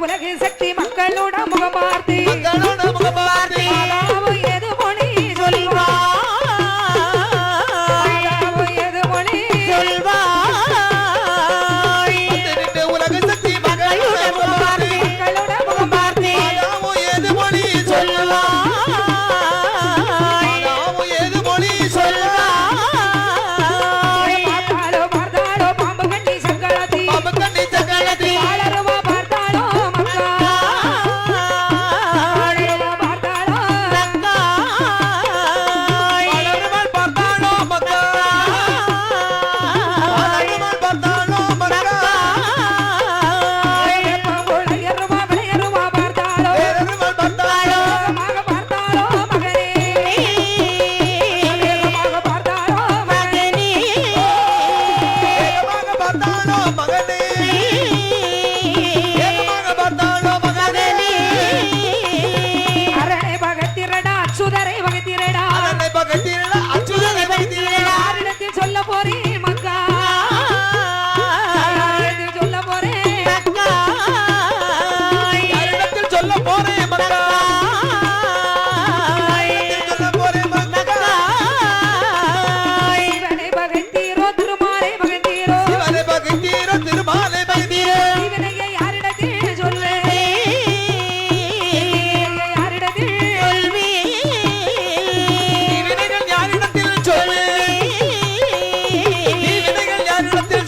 உலக சக்தி மக்களோட முகமார்த்து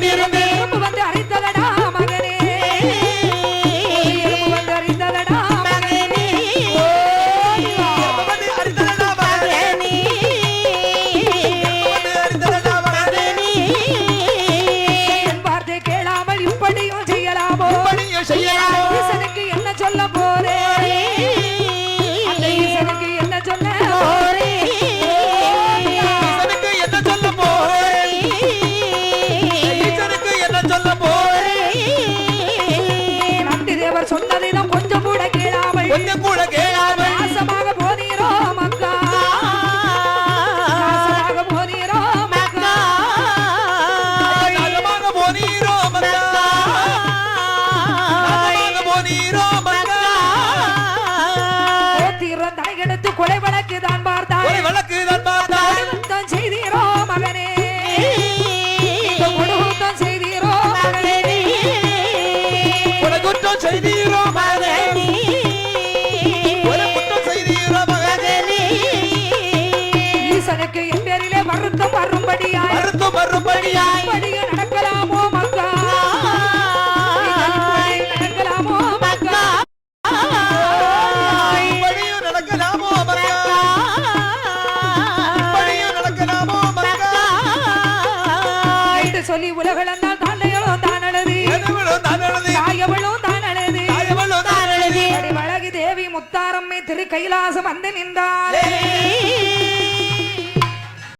இறக்கமில்லை வருத்தம் வரும்படியாய். மறுத்து மறுபடியாய் படிய நடக்கலாமோ மக்கா? நடக்கலாமோ மக்கா? நடக்கலாமோ சொல்லி உலகளந்தால் தாண்டையளும் தானழுது எதுவிலும் தானழுதி தாயவளும் தேவி முத்தாரம்மை திரு கைலாசம் வந்து நின்றாள்.